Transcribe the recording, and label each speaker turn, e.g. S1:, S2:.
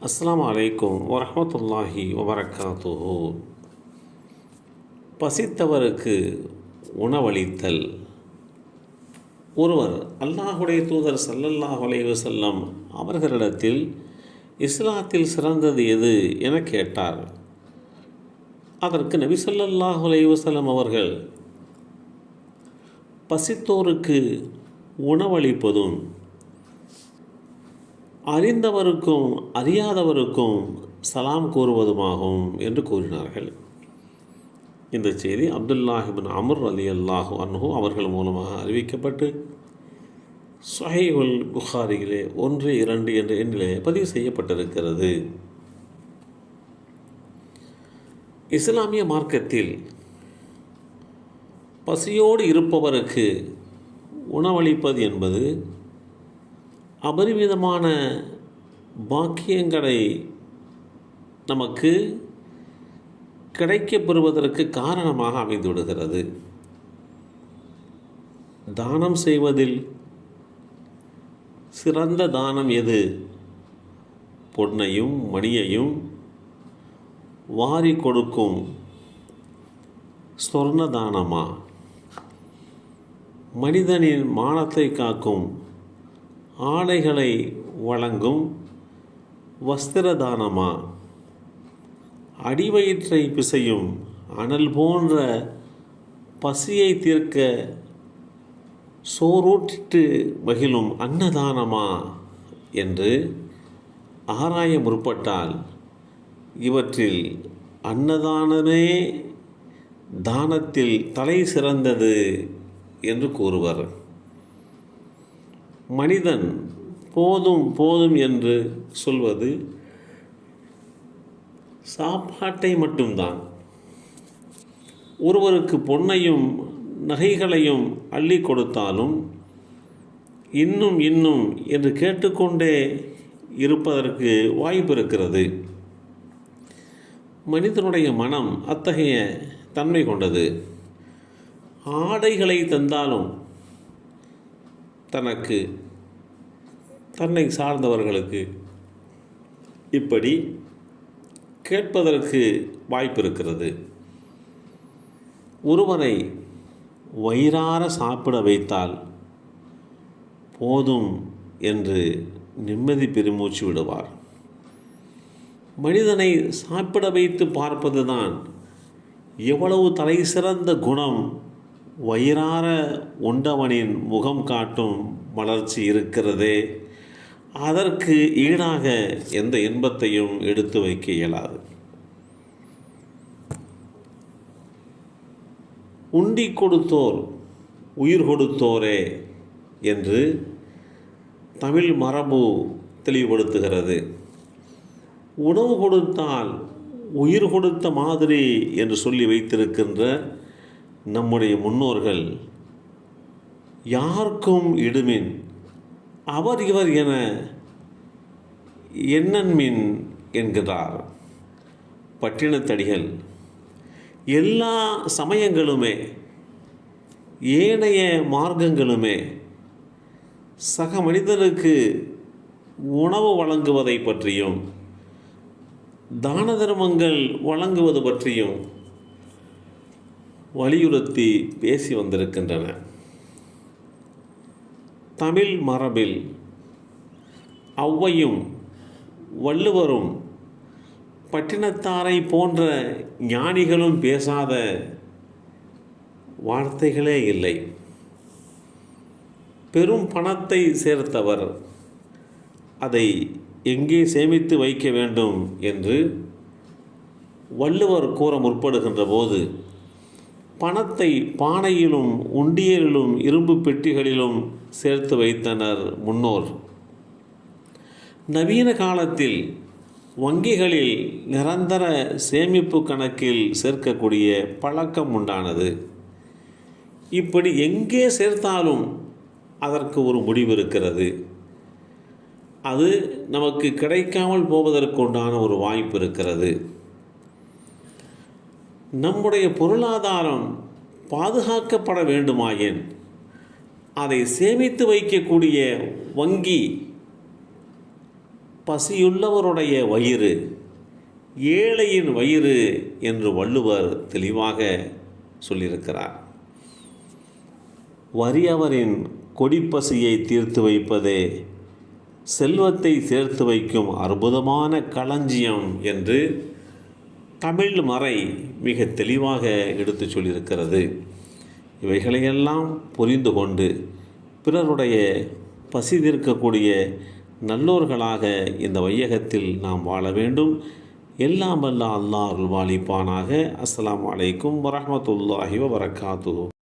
S1: அஸ்லாம் அலைக்கும் வரமத்துல்லாஹி வபரகாத்துஹு. பசித்தவருக்கு உணவளித்தல். ஒருவர் அல்லாஹுடைய தூதர் சல்லல்லாஹ் வலைவு செல்லம் அவர்களிடத்தில் இஸ்லாத்தில் சிறந்தது எது என கேட்டார். அதற்கு நபி சொல்லல்லாஹ் அலைஹி செல்லம் அவர்கள் பசித்தோருக்கு உணவளிப்பதும் அறிந்தவருக்கும் அறியாதவருக்கும் சலாம் கூறுவதுமாகும் என்று கூறினார்கள். இந்த செய்தி அப்துல்லாஹிபின் அமர் அலி அல்லாஹு அன்ஹு அவர்கள் மூலமாக அறிவிக்கப்பட்டு சுஹைகுல் புகாரிகளே ஒன்று இரண்டு என்ற எண்ணிலே பதிவு செய்யப்பட்டிருக்கிறது. இஸ்லாமிய மார்க்கத்தில் பசியோடு இருப்பவருக்கு உணவளிப்பது என்பது அபரிமிதமான பாக்கியங்களை நமக்கு கிடைக்கப்பெறுவதற்கு காரணமாக அமைந்துவிடுகிறது தானம் செய்வதில் சிறந்த தானம் எது? பொன்னையும் மணியையும் வாரி கொடுக்கும் சொர்ண தானமா? மனிதனின் மானத்தை காக்கும் ஆடைகளை வழங்கும் வஸ்திர தானமா அடிவயிற்றை பிசையும் அனல் போன்ற பசியை தீர்க்க சோறூற்றிட்டு மகிழும் அன்னதானமா? என்று ஆராய முற்பட்டால் இவற்றில் அன்னதானமே தானத்தில் தலை சிறந்தது என்று கூறுவர். மனிதன் போதும் போதும் என்று சொல்வது சாப்பாட்டை மட்டும்தான். ஒருவருக்கு பொன்னையும் நகைகளையும் அள்ளி கொடுத்தாலும் இன்னும் இன்னும் என்று கேட்டுக்கொண்டே இருப்பதற்கு வாய்ப்பு இருக்கிறது. மனிதனுடைய மனம் அத்தகைய தன்மை கொண்டது. ஆடைகளை தந்தாலும் தனக்கு தன்னை சார்ந்தவர்களுக்கு இப்படி கேட்பதற்கு வாய்ப்பு இருக்கிறது ஒருவரை வயிறார சாப்பிட வைத்தால் போதும் என்று நிம்மதி பெருமூச்சு விடுவார். மனிதனை சாப்பிட வைத்து பார்ப்பதுதான் எவ்வளவு தலை சிறந்த குணம் வயிறார உண்டவனின் முகம் காட்டும் வளர்ச்சி இருக்கிறதே அதற்கு ஈடாக எந்த இன்பத்தையும் எடுத்து வைக்க இயலாது. உண்டி கொடுத்தோர் உயிர் கொடுத்தோரே என்று தமிழ் மரபு தெளிவுபடுத்துகிறது. உணவு கொடுத்தால் உயிர் கொடுத்த மாதிரி என்று சொல்லி வைத்திருக்கின்ற நம்முடைய முன்னோர்கள் யாருக்கும் இடுமின் அவர் இவர் என எண்ணன்மின் என்கிறார். பட்டினத்தடிகள். எல்லா சமயங்களுமே ஏனைய மார்க்கங்களுமே சக மனிதனுக்கு உணவு வழங்குவதை பற்றியும் தான தர்மங்கள் வழங்குவது பற்றியும் வலியுறுத்தி பேசி வந்திருக்கின்றன. தமிழ் மரபில் ஔவையும் வள்ளுவரும் பட்டினத்தாரை போன்ற ஞானிகளும் பேசாத வார்த்தைகளே இல்லை. பெரும் பணத்தை சேர்த்தவர் அதை எங்கே சேமித்து வைக்க வேண்டும் என்று வள்ளுவர் கூற முற்படுகின்ற போது பணத்தை பானையிலும் உண்டியலிலும் இரும்பு பெட்டிகளிலும் சேர்த்து வைத்தனர் முன்னோர். நவீன காலத்தில் வங்கிகளில் நிரந்தர சேமிப்பு கணக்கில் சேர்க்கக்கூடிய பழக்கம் உண்டானது. இப்படி எங்கே சேர்த்தாலும் அதற்கு ஒரு முடிவு இருக்கிறது. அது நமக்கு கிடைக்காமல் போவதற்கு உண்டான ஒரு வாய்ப்பு இருக்கிறது. நம்முடைய பொருளாதாரம் பாதுகாக்கப்பட வேண்டுமாயின் அதை சேமித்து வைக்கக்கூடிய வங்கி பசியுள்ளவருடைய வயிறு ஏழையின் வயிறு என்று வள்ளுவர் தெளிவாக சொல்லியிருக்கிறார். வறியவரின் கொடிப்பசியை தீர்த்து வைப்பதே செல்வத்தை சேர்த்து வைக்கும் அற்புதமான களஞ்சியம் என்று தமிழ் மறை மிக தெளிவாக எடுத்துச் சொல்லியிருக்கிறது. இவைகளையெல்லாம் புரிந்து கொண்டு பிறருடைய பசி தீர்க்கக்கூடிய நல்லோர்களாக இந்த வையகத்தில் நாம் வாழ வேண்டும். எல்லாம் வல்ல அல்லாஹ் அருள்வாளிப்பானாக. அஸ்லாம் அலைக்கும் வரமத்துல்லாஹி வரகாத்து